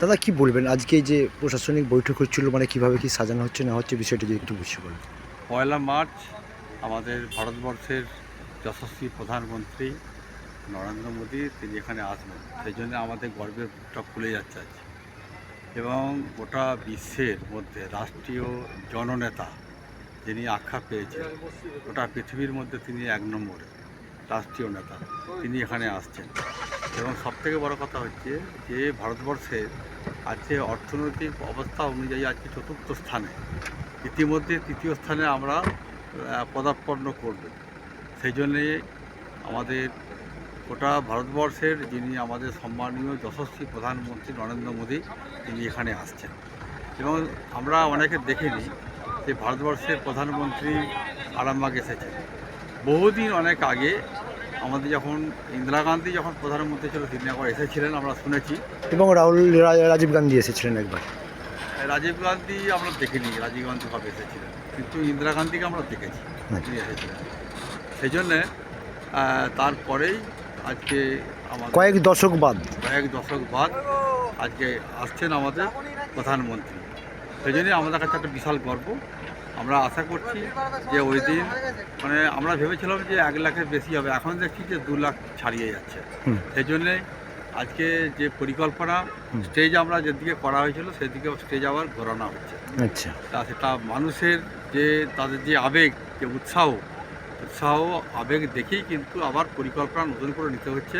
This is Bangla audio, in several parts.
দাদা, কি বলবেন? আজকে যে প্রশাসনিক বৈঠক হচ্ছিল মানে কীভাবে কি সাজানো হচ্ছে, না হচ্ছে, বিষয়টা যদি একটু বুঝিয়ে বলেন। পয়লা মার্চ আমাদের ভারতবর্ষের যশস্বী প্রধানমন্ত্রী নরেন্দ্র মোদী, তিনি এখানে আসবেন। সেই জন্য আমাদের গর্বের বুকটা খুলে যাচ্ছে আজ। এবং গোটা বিশ্বের মধ্যে রাষ্ট্রীয় জননেতা যিনি আখ্যা পেয়েছেন, গোটা পৃথিবীর মধ্যে তিনি এক নম্বরে রাষ্ট্রীয় নেতা। তিনি এখানে আসছেন। এবং সবথেকে বড় কথা হচ্ছে যে ভারতবর্ষের আজকে অর্থনৈতিক অবস্থা অনুযায়ী আজকে চতুর্থ স্থানে। ইতিমধ্যে তৃতীয় স্থানে আমরা পদার্পন্ন করব। সেই জন্যে আমাদের গোটা ভারতবর্ষের যিনি আমাদের সম্মানীয় যশস্বী প্রধানমন্ত্রী নরেন্দ্র মোদী, তিনি এখানে আসছেন। এবং আমরা অনেকে দেখিনি যে ভারতবর্ষের প্রধানমন্ত্রী আরামবাগ এসেছেন। বহুদিন অনেক আগে আমাদের যখন ইন্দিরা গান্ধী যখন প্রধানমন্ত্রী ছিল তিনি একবার এসেছিলেন আমরা শুনেছি। এবং রাহুল রাজীব গান্ধী এসেছিলেন একবার। রাজীব গান্ধী আমরা দেখিনি রাজীব গান্ধী কবে এসেছিলেন। কিন্তু ইন্দিরা গান্ধীকে আমরা দেখেছি আচ্ছা। তিনি এসেছিলেন। সেই জন্যে তারপরেই আজকে আমাদের কয়েক দশক বাদ। কয়েক দশক বাদ আজকে আসছেন আমাদের প্রধানমন্ত্রী। সেই জন্যই আমাদের কাছে একটা বিশাল গর্ব। আমরা আশা করছি যে ওই দিন মানে আমরা ভেবেছিলাম যে এক লাখের বেশি হবে এখন দেখছি যে দু লাখ ছাড়িয়ে যাচ্ছে সেই জন্যে আজকে যে পরিকল্পনা স্টেজ আমরা যেদিকে করা হয়েছিল সেদিকে স্টেজ আবার ঘোরানো হচ্ছে আচ্ছা তা সেটা মানুষের যে তাদের যে আবেগ যে উৎসাহ উৎসাহ আবেগ দেখেই কিন্তু আবার পরিকল্পনা নতুন করে নিতে হচ্ছে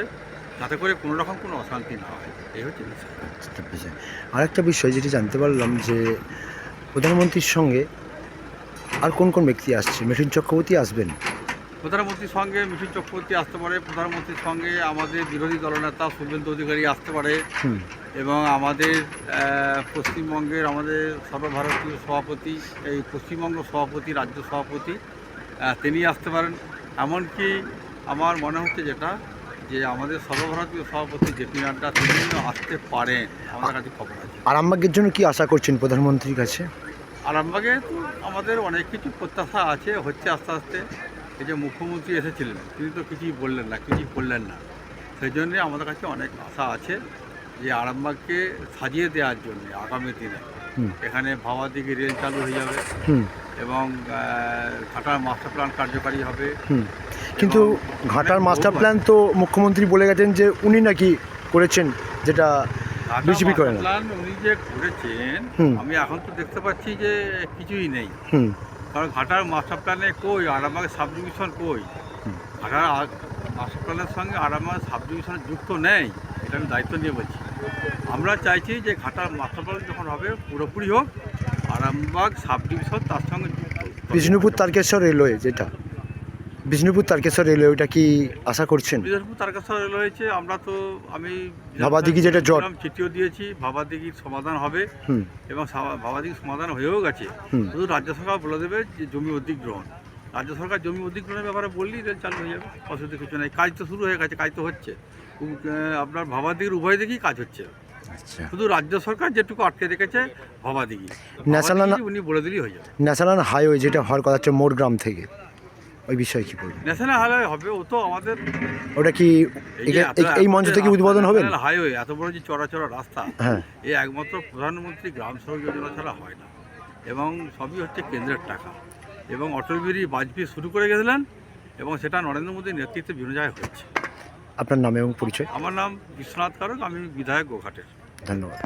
যাতে করে কোনো রকম কোনো অশান্তি না হয় এই হচ্ছে বিষয় বিষয় আরেকটা বিষয় যেটি জানতে পারলাম যে প্রধানমন্ত্রীর সঙ্গে আর কোন কোন ব্যক্তি আসছে? মিঠুন চক্রবর্তী আসবেন। প্রধানমন্ত্রীর সঙ্গে মিঠুন চক্রবর্তী আসতে পারে। প্রধানমন্ত্রীর সঙ্গে আমাদের বিরোধী দলনেতা শুভেন্দু অধিকারী আসতে পারে। এবং আমাদের পশ্চিমবঙ্গের আমাদের সর্বভারতীয় সভাপতি এই পশ্চিমবঙ্গ সভাপতি রাজ্য সভাপতি তিনি আসতে পারেন। এমনকি আমার মনে হচ্ছে যেটা যে আমাদের সর্বভারতীয় সভাপতি জেপি নাড্ডা তিনিও আসতে পারেন। আমাদের কাছে খবর আছে। আরামবাগের জন্য কি আশা করছেন প্রধানমন্ত্রীর কাছে? আরামবাগে তো আমাদের অনেক কিছু প্রত্যাশা আছে হচ্ছে আস্তে আস্তে এই যে মুখ্যমন্ত্রী এসেছিলেন তিনি তো কিছুই বললেন না কিছুই করলেন না। সেই জন্যে আমাদের কাছে অনেক আশা আছে যে আরামবাগকে সাজিয়ে দেওয়ার জন্য আগামী দিনে। এখানে ভাবা দিকে রেল চালু হয়ে যাবে এবং ঘাটার মাস্টার প্ল্যান কার্যকারী হবে। কিন্তু ঘাটার মাস্টার প্ল্যান তো মুখ্যমন্ত্রী বলে গেছেন যে উনি নাকি করেছেন যেটা BJP করে না। উনি যে করেছেন আমি এখন তো দেখতে পাচ্ছি যে কিছুই নেই। কারণ ঘাটার মাস্টার প্ল্যানে কই? আরামবাগের সাব ডিভিশন কই? ঘাটার মাস্টার প্ল্যানের সঙ্গে আরামবাগের সাব ডিভিশন যুক্ত নেই এটা আমি দায়িত্ব নিয়ে বলছি। আমরা চাইছি যে ঘাটার মাস্টার প্ল্যান যখন হবে পুরোপুরি হোক আরামবাগ সাব ডিভিশন তার সঙ্গে বিষ্ণুপুর তারকেশ্বর রেলওয়ে যেটা। বিষ্ণুপুর তারকেশ্বর রেলওয়ে ওটা কি আশা করছেন? বিষ্ণুপুর তারকেশ্বর রেল হয়েছে আমরা তো আমি ভাবাদিঘি যেটা জট। চিঠিও দিয়েছি ভাবাদিঘির সমাধান হবে এবং ভাবাদিঘির সমাধান হয়েও গেছে। শুধু রাজ্য সরকার বলে দেবে যে জমি অধিগ্রহণ। রাজ্য সরকার জমি অধিগ্রহণের ব্যাপারে বললেই রেল চালু হয়ে যাবে অসুবিধা কিছু নেই। কাজ তো শুরু হয়ে গেছে কাজ তো হচ্ছে। আপনার ভাবাদিঘির উভয় দিকেই কাজ হচ্ছে। আচ্ছা। শুধু রাজ্য সরকার যেটুকু আটকে রেখেছে ভাবাদিঘি ন্যাশনাল- উনি বলে দিলেই হয়ে যাবে। ন্যাশনাল হাইওয়ে যেটা হওয়ার কথা হচ্ছে মোরগ্রাম থেকে। ওই বিষয়ে কি বলবেন? ন্যাশনাল হাইওয়ে হবে ও তো আমাদের ওটা কি এই মঞ্চ থেকে উদ্বোধন ন্যাশনাল হাইওয়ে এত বড় যে চড়া চড়া রাস্তা হ্যাঁ। এই একমাত্র প্রধানমন্ত্রী গ্রাম সড়ক যোজনা ছাড়া হয় না। এবং সবই হচ্ছে কেন্দ্রের টাকা। এবং অটল বিহারী বাজপেয়ী শুরু করে গেছিলেন এবং সেটা নরেন্দ্র মোদীর নেতৃত্বে বিভিন্ন জায়গায় হচ্ছে আপনার নাম এবং পরিচয়? আমার নাম বিশ্বনাথ কারক আমি বিধায়ক গোঘাটের। ধন্যবাদ।